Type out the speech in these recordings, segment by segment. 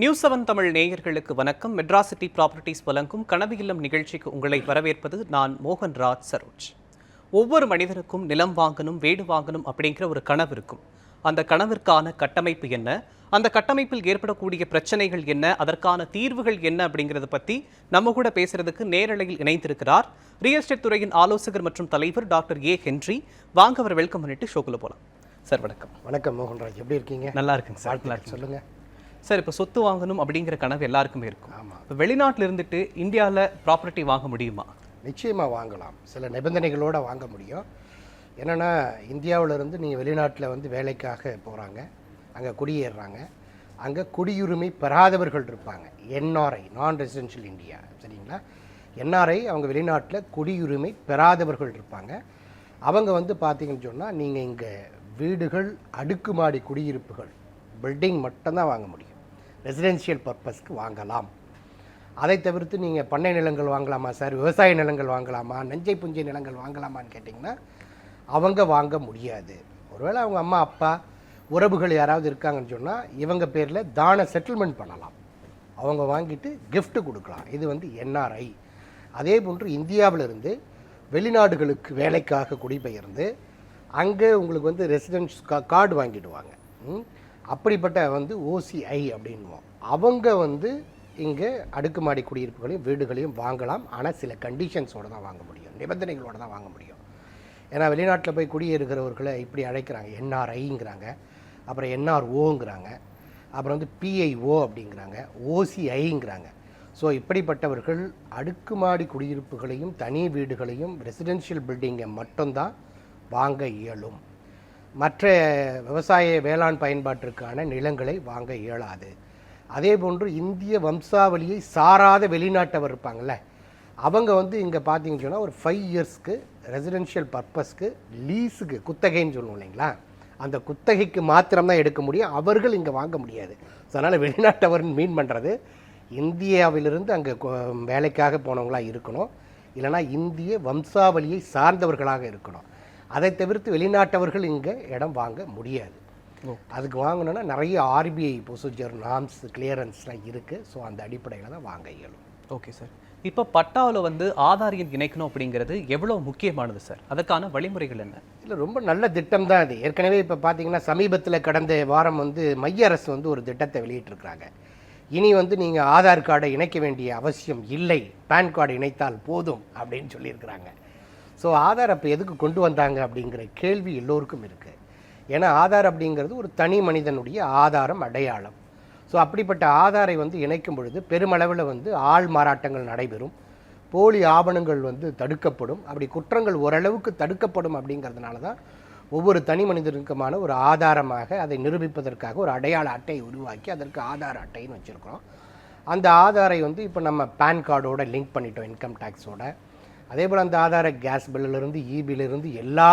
News seven Tamil நேயர்களுக்கு வணக்கம். Madras City properties வழங்கும் கனவு இல்லம் நிகழ்ச்சிக்கு உங்களை வரவேற்பது நான் மோகன்ராஜ் சரோஜ். ஒவ்வொரு மனிதருக்கும் நிலம் வாங்கணும் வீடு வாங்கணும் அப்படிங்கிற ஒரு கனவு இருக்கும். அந்த கனவிற்கான கட்டமைப்பு என்ன? அந்த கட்டமைப்பில் ஏற்படக்கூடிய பிரச்சனைகள் என்ன? அதற்கான தீர்வுகள் என்ன அப்படிங்கிறத பத்தி நம்ம கூட பேசுறதுக்கு நேரலையில் இணைந்திருக்கிறார். ரியல் எஸ்டேட் துறையின் ஆலோசகர் மற்றும் தலைவர் டாக்டர் ஏ ஹென்றி. வாங்க அவர் வெல்கம் பண்ணிட்டு ஷோக்குள்ள போலாம். சார் வணக்கம். வணக்கம் மோகன்ராஜ். எப்படி இருக்கீங்க? நல்லா இருக்குங்க சார். நல்லா வாழ்த்துக்கள் சொல்லுங்க. சார் இப்போ சொத்து வாங்கணும் அப்படிங்கிற கனவு எல்லாருக்குமே இருக்கும். ஆமா. இப்போ வெளிநாட்டில் இருந்துட்டு இந்தியாவில் ப்ராப்பர்ட்டி வாங்க முடியுமா? நிச்சயமா வாங்கலாம். சில நிபந்தனைகளோட வாங்க முடியும். என்னன்னா இந்தியாவுல இருந்து நீங்கள் வெளிநாட்டில் வந்து வேலைக்காக போகிறாங்க அங்கே குடியேறுறாங்க அங்கே குடியுரிமை பெறாதவர்கள் இருப்பாங்க. என்ஆர்ஐ நான் ரெசிடென்ஷியல் இந்தியா சரிங்களா? என்ஆர்ஐ அவங்க வெளிநாட்டில் குடியுரிமை பெறாதவர்கள் இருப்பாங்க. அவங்க வந்து பார்த்தீங்கன்னு சொன்னால் நீங்கள் இங்கே வீடுகள் அடுக்குமாடி குடியிருப்புகள் பில்டிங் மட்டும்தான் வாங்க முடியும். ரெசிடென்ஷியல் பர்பஸ்க்கு வாங்கலாம். அதை தவிர்த்து நீங்கள் பண்ணை நிலங்கள் வாங்கலாமா சார்? விவசாய நிலங்கள் வாங்கலாமா நஞ்சை புஞ்சை நிலங்கள் வாங்கலாமான்னு கேட்டிங்கன்னா அவங்க வாங்க முடியாது. ஒருவேளை அவங்க அம்மா அப்பா உறவுகள் யாராவது இருக்காங்கன்னு சொன்னால் இவங்க பேரில் தான செட்டில்மெண்ட் பண்ணலாம். அவங்க வாங்கிட்டு கிஃப்ட்டு கொடுக்கலாம். இது வந்து என்ஆர்ஐ அதே போன்று இந்தியாவிலிருந்து வெளிநாடுகளுக்கு வேலைக்காக குடிபெயர்ந்து அங்கே உங்களுக்கு வந்து ரெசிடென்ஸ் கார்டு வாங்கிடுவாங்க. அப்படிப்பட்ட வந்து ஓசிஐ அப்படின்வோம் அவங்க வந்து இங்கே அடுக்குமாடி குடியிருப்புகளையும் வீடுகளையும் வாங்கலாம். ஆனால் சில கண்டிஷன்ஸோடு தான் வாங்க முடியும். நிபந்தனைகளோடு தான் வாங்க முடியும். ஏன்னா வெளிநாட்டில் போய் குடியேறுகிறவர்களை இப்படி அழைக்கிறாங்க. என்ஆர்ஐங்கிறாங்க அப்புறம் என்ஆர்ஓங்கிறாங்க அப்புறம் வந்து பிஐஓ அப்படிங்கிறாங்க. ஓசிஐங்கிறாங்க ஸோ இப்படிப்பட்டவர்கள் அடுக்குமாடி குடியிருப்புகளையும் தனி வீடுகளையும் ரெசிடென்ஷியல் பில்டிங்கை மட்டும்தான் வாங்க இயலும். மற்ற விவசாய வேளாண் பயன்பாட்டிற்கான நிலங்களை வாங்க இயலாது. அதே போன்று இந்திய வம்சாவளியை சாராத வெளிநாட்டவர் இருப்பாங்கள்ல அவங்க வந்து இங்கே பார்த்தீங்கன்னு சொன்னால் ஒரு ஃபைவ் இயர்ஸ்க்கு ரெசிடென்ஷியல் பர்பஸ்க்கு லீஸுக்கு குத்தகைன்னு சொல்லுவோம் இல்லைங்களா? அந்த குத்தகைக்கு மாத்திரம்தான் எடுக்க முடியும். அவர்கள் இங்கே வாங்க முடியாது. ஸோ அதனால் வெளிநாட்டவர்னு மீன் பண்ணுறது இந்தியாவிலிருந்து அங்கே வேலைக்காக போனவங்களாக இருக்கணும். இல்லைனா இந்திய வம்சாவளியை சார்ந்தவர்களாக இருக்கணும். அதை தவிர்த்து வெளிநாட்டவர்கள் இங்கே இடம் வாங்க முடியாது. அதுக்கு வாங்கணும்னா நிறைய ஆர்பிஐ ப்ரொசீஜர் நாம்ஸ் கிளியரன்ஸ்லாம் இருக்குது ஸோ அந்த அடிப்படையில் தான் வாங்க இயலும். ஓகே சார் இப்போ பட்டாவில் வந்து ஆதார் எண் இணைக்கணும் அப்படிங்கிறது எவ்வளோ முக்கியமானது சார் அதற்கான வழிமுறைகள் என்ன? இல்லை ரொம்ப நல்ல திட்டம் தான் அது. ஏற்கனவே இப்போ பார்த்தீங்கன்னா சமீபத்தில் கடந்த வாரம் வந்து மைய அரசு வந்து ஒரு திட்டத்தை வெளியிட்டிருக்கிறாங்க. இனி வந்து நீங்கள் ஆதார் கார்டை இணைக்க வேண்டிய அவசியம் இல்லை. பேன் கார்டு இணைத்தால் போதும் அப்படின்னு சொல்லியிருக்கிறாங்க. ஸோ ஆதார் அப்போ எதுக்கு கொண்டு வந்தாங்க அப்படிங்கிற கேள்வி எல்லோருக்கும் இருக்குது ஏன்னா ஆதார் அப்படிங்கிறது ஒரு தனி மனிதனுடைய ஆதாரம் அடையாளம். ஸோ அப்படிப்பட்ட ஆதாரை வந்து இணைக்கும் பொழுது பெருமளவில் வந்து ஆள் மாறாட்டங்கள் நடைபெறும். போலி ஆவணங்கள் வந்து தடுக்கப்படும். அப்படி குற்றங்கள் ஓரளவுக்கு தடுக்கப்படும் அப்படிங்கிறதுனால தான் ஒவ்வொரு தனி மனிதனுக்குமான ஒரு ஆதாரமாக அதை நிரூபிப்பதற்காக ஒரு அடையாள அட்டையை உருவாக்கி அதற்கு ஆதார் அட்டைன்னு வச்சுருக்கிறோம். அந்த ஆதாரை வந்து இப்போ நம்ம பேன் கார்டோட லிங்க் பண்ணிட்டோம் இன்கம் டேக்ஸோட அதே போல் அந்த ஆதார கேஸ் பில்லிலிருந்து இபிலிருந்து எல்லா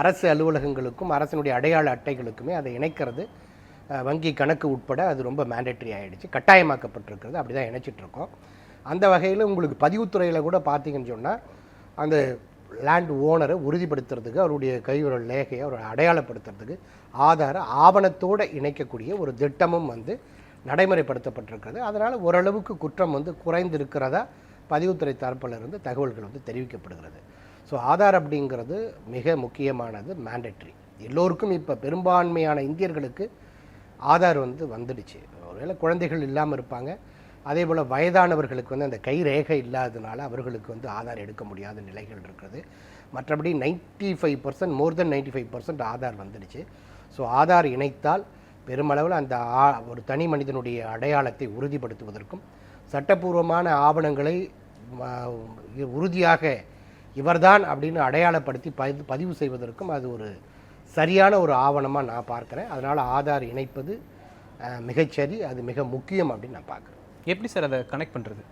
அரசு அலுவலகங்களுக்கும் அரசினுடைய அடையாள அட்டைகளுக்குமே அதை இணைக்கிறது. வங்கி கணக்கு உட்பட அது ரொம்ப மேண்டேட்டரி ஆகிடுச்சு கட்டாயமாக்கப்பட்டிருக்கிறது. அப்படி தான் இணைச்சிட்ருக்கோம். அந்த வகையில் உங்களுக்கு பதிவுத்துறையில் கூட பார்த்தீங்கன்னு சொன்னால் அந்த லேண்ட் ஓனரை உறுதிப்படுத்துறதுக்கு அவருடைய கைவிரல் லேகையை அவரை அடையாளப்படுத்துறதுக்கு ஆதார ஆவணத்தோடு இணைக்கக்கூடிய ஒரு திட்டமும் வந்து நடைமுறைப்படுத்தப்பட்டிருக்கிறது. அதனால் ஓரளவுக்கு குற்றம் வந்து குறைந்திருக்கிறதா பதிவுத்துறை தரப்பில் இருந்து தகவல்கள் வந்து தெரிவிக்கப்படுகிறது. ஸோ ஆதார் அப்படிங்கிறது மிக முக்கியமானது மேண்டட்ரி எல்லோருக்கும் இப்போ பெரும்பான்மையான இந்தியர்களுக்கு ஆதார் வந்து வந்துடுச்சு. ஒருவேளை குழந்தைகள் இல்லாமல் இருப்பாங்க. அதே போல் வயதானவர்களுக்கு வந்து அந்த கை ரேகை இல்லாததுனால அவர்களுக்கு வந்து ஆதார் எடுக்க முடியாத நிலைகள் இருக்கிறது மற்றபடி ninety five percent more than ninety five percent Aadhaar வந்துடுச்சு. ஸோ ஆதார் இணைத்தால் பெருமளவில் அந்த ஆ- ஒரு தனி மனிதனுடைய அடையாளத்தை உறுதிப்படுத்துவதற்கும் சட்டப்பூர்வமான ஆவணங்களை உறுதியாக இவர்தான் அப்படின்னு அடையாளப்படுத்தி பதிவு பதிவு செய்வதற்கும் அது ஒரு சரியான ஒரு ஆவணமாக நான் பார்க்குறேன். அதனால் ஆதார் இணைப்பது மிகச்சரி அது மிக முக்கியம் அப்படின்னு நான் பார்க்குறேன். எப்படி சார் அதை கனெக்ட் பண்ணுறது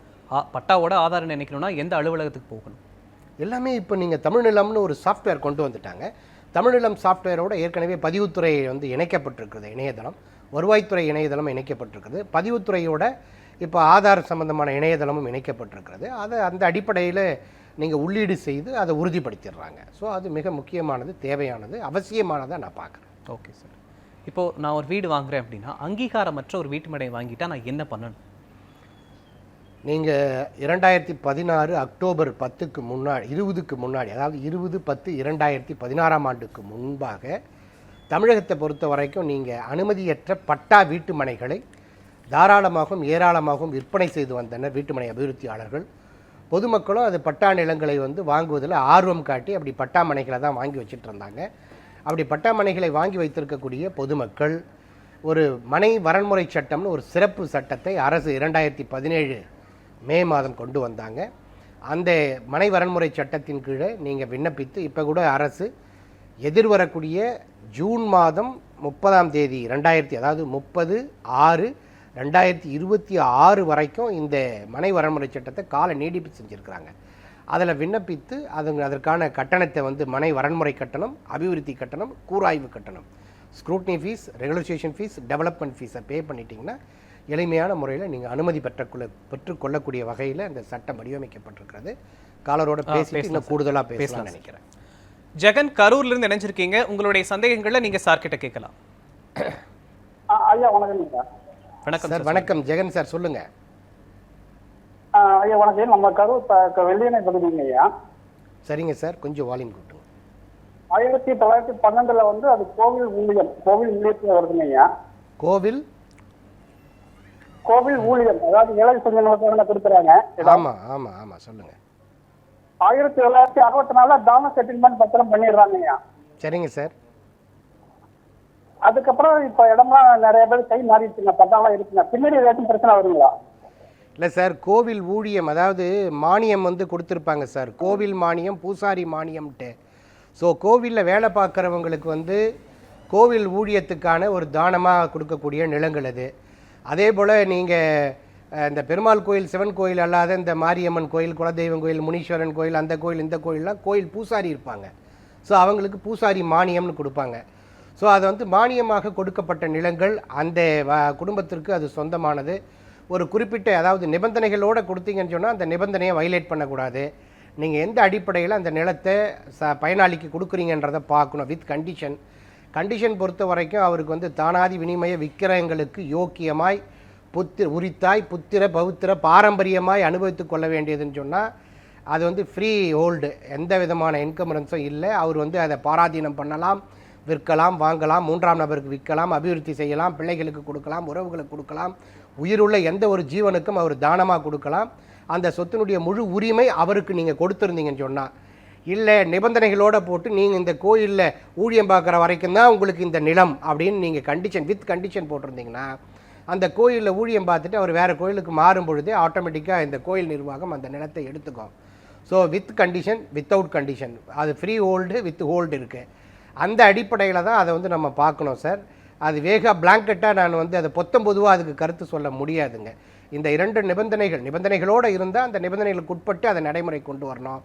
பட்டாவோட ஆதார் எண் இணைக்கணும்னா எந்த அலுவலகத்துக்கு போகணும்? எல்லாமே இப்போ நீங்கள் தமிழ்நிலம்னு ஒரு சாஃப்ட்வேர் கொண்டு வந்துட்டாங்க. தமிழ்நிலம் சாஃப்ட்வேரோட ஏற்கனவே பதிவுத்துறை வந்து இணைக்கப்பட்டிருக்கிறது இணையதளம். வருவாய்த்துறை இணையதளம் இணைக்கப்பட்டிருக்கிறது. பதிவுத்துறையோட இப்போ ஆதார் சம்பந்தமான இணையதளமும் இணைக்கப்பட்டிருக்கிறது. அதை அந்த அடிப்படையில் நீங்கள் உள்ளீடு செய்து அதை உறுதிப்படுத்திடுறாங்க. ஸோ அது மிக முக்கியமானது தேவையானது அவசியமானதாக நான் பார்க்குறேன். Okay sir. இப்போ நான் ஒரு வீடு வாங்குறேன் அப்படின்னா அங்கீகாரமற்ற ஒரு வீட்டு மனை வாங்கிட்டா நான் என்ன பண்ணணும்? நீங்கள் இரண்டாயிரத்தி பதினாறு அக்டோபர் பத்துக்கு முன்னாடி இருபதுக்கு முன்னாடி அதாவது இருபது பத்து இரண்டாயிரத்தி பதினாறாம் ஆண்டுக்கு முன்பாக தமிழகத்தை பொறுத்த வரைக்கும் நீங்கள் அனுமதியற்ற பட்டா வீட்டு மனைகளை தாராளமாகவும் ஏராளமாகவும் விற்பனை செய்து வந்தனர் வீட்டுமனை அபிவிருத்தியாளர்கள். பொதுமக்களும் அது பட்டா நிலங்களை வந்து வாங்குவதில் ஆர்வம் காட்டி அப்படி பட்டா மனைகளை தான் வாங்கி வச்சுட்டு இருந்தாங்க. அப்படி பட்டா மனைகளை வாங்கி வைத்திருக்கக்கூடிய பொதுமக்கள் ஒரு மனை வரன்முறை சட்டம்னு ஒரு சிறப்பு சட்டத்தை அரசு இரண்டாயிரத்தி பதினேழு மே மாதம் கொண்டு வந்தாங்க. அந்த மனை வரன்முறை சட்டத்தின் கீழே நீங்கள் விண்ணப்பித்து இப்போ கூட அரசு எதிர்வரக்கூடிய ஜூன் மாதம் முப்பதாம் தேதி ரெண்டாயிரத்தி அதாவது முப்பது ஆறு ரெண்டாயிரத்தி இருபத்தி ஆறு வரைக்கும் இந்த மனை வரன்முறை சட்டத்தை கால நீடிப்பு செஞ்சுருக்கிறாங்க. அதில் விண்ணப்பித்து அது அதற்கான கட்டணத்தை வந்து மனை வரன்முறை கட்டணம் அபிவிருத்தி கட்டணம் கூராய்வு கட்டணம். Scrutiny fee regulation fee development ஃபீஸை பே பண்ணிட்டீங்கன்னா எளிமையான முறையில் நீங்கள் அனுமதி பெற்றக்குள்ள பெற்றுக்கொள்ளக்கூடிய வகையில் இந்த சட்டம் வடிவமைக்கப்பட்டிருக்கிறது. காலரோட பேசிட்டு இன்னும் கூடுதலாக பேசலாம்னு நினைக்கிறேன். ஜெகன் கரூர்ல இருந்து இணைஞ்சிருக்கீங்க. உங்களுடைய சந்தேகங்களை நீங்க சார் கிட்ட கேட்கலாம். ஆ, ஐயா வணக்கம் வணக்கம் சார் வணக்கம். ஜெகன் சார் சொல்லுங்கள் ஆ, ஐயா வணக்கம். நம்ம கரூர் வெள்ளியணை பகுதிங்க ஐயா. சரிங்க சார். கொஞ்சம் வால்யூம் கூட்டுங்க. ஆயிரத்தி தொள்ளாயிரத்தி பன்னெண்டுல வந்து அது கோவில் ஊழியம் கோவில் ஊழியத்துல வருதுங்க ஐயா. கோவில்? கோவில் ஊழியம் அதாவது ஏழை சொந்தங்களுக்கு கொடுக்குறாங்க ஆமாம் ஆமாம் ஆமாம் சொல்லுங்கள் ஆயிரத்தி தொள்ளாயிரத்தி அறுபத்தி நாலுல தான செட்டில்மெண்ட் பத்திரம் பண்ணிடுறாங்க ஐயா. சரிங்க சார். அதுக்கப்புறம் இப்ப இடம்லாம் நிறைய பேர் கை மாறிடுச்சுங்க. பட்டாலாம் இருக்குங்க பின்னாடி ஏதாச்சும் பிரச்சனை வருங்களா? இல்லை சார் கோவில் ஊழியம் அதாவது மானியம் வந்து கொடுத்துருப்பாங்க சார். கோவில் மானியம் பூசாரி மானியம்ட்டு ஸோ கோவிலில் வேலை பார்க்குறவங்களுக்கு வந்து கோவில் ஊழியத்துக்கான ஒரு தானமாக கொடுக்கக்கூடிய நிலங்கள் அது. அதே போல் நீங்கள் இந்த பெருமாள் கோயில் சிவன் கோயில் அல்லாத இந்த மாரியம்மன் கோயில் குலதெய்வம் கோயில் முனீஸ்வரன் கோயில் அந்த கோயில் இந்த கோயிலெலாம் கோயில் பூசாரி இருப்பாங்க. ஸோ அவங்களுக்கு பூசாரி மானியம்னு கொடுப்பாங்க. ஸோ அது வந்து மானியமாக கொடுக்கப்பட்ட நிலங்கள் அந்த வ- குடும்பத்திற்கு அது சொந்தமானது. ஒரு குறிப்பிட்ட அதாவது நிபந்தனைகளோடு கொடுத்தீங்கன்னு சொன்னால் அந்த நிபந்தனையை வைலேட் பண்ணக்கூடாது. நீங்கள் எந்த அடிப்படையில் அந்த நிலத்தை ச பயனாளிக்கு கொடுக்குறீங்கன்றதை பார்க்கணும் வித் கண்டிஷன் கண்டிஷன் பொறுத்த வரைக்கும் அவருக்கு வந்து தானாதி வினிமய விக்கிரகங்களுக்கு யோக்கியமாய் புத்திர உரித்தாய் புத்திர பௌத்திர பாரம்பரியமாய் அனுபவித்து கொள்ள வேண்டியதுன்னு சொன்னால் அது வந்து ஃப்ரீ ஹோல்டு எந்த விதமான என்கமரன்ஸும் இல்லை. அவர் வந்து அதை பாராதீனம் பண்ணலாம். விற்கலாம் வாங்கலாம் மூன்றாம் நபருக்கு விற்கலாம் அபிவிருத்தி செய்யலாம் பிள்ளைகளுக்கு கொடுக்கலாம் உறவுகளுக்கு கொடுக்கலாம் உயிருள்ள எந்த ஒரு ஜீவனுக்கும் அவர் தானமாக கொடுக்கலாம். அந்த சொத்தினுடைய முழு உரிமை அவருக்கு நீங்கள் கொடுத்துருந்தீங்கன்னு சொன்னால் இல்லை நிபந்தனைகளோட போட்டு நீங்கள் இந்த கோயிலில் ஊழியம் பார்க்குற வரைக்கும் தான் உங்களுக்கு இந்த நிலம் அப்படின்னு நீங்கள் கண்டிஷன் வித் கண்டிஷன் போட்டிருந்தீங்கன்னா அந்த கோயிலில் ஊழியம் பார்த்துட்டு அவர் வேறு கோயிலுக்கு மாறும் பொழுதே ஆட்டோமேட்டிக்காக இந்த கோயில் நிர்வாகம் அந்த நிலத்தை எடுத்துக்கும். So with condition without condition அது ஃப்ரீ ஹோல்டு வித் ஹோல்டு இருக்குது அந்த அடிப்படையில் தான் அதை வந்து நம்ம பார்க்கணும் சார். அது வேகா பிளாங்கெட்டாக நான் வந்து அதை பொத்தம்பொதுவாக அதுக்கு கருத்து சொல்ல முடியாதுங்க. இந்த இரண்டு நிபந்தனைகள் நிபந்தனைகளோடு இருந்தால் அந்த நிபந்தனைகளுக்கு உட்பட்டு அதை நடைமுறை கொண்டு வரணும்.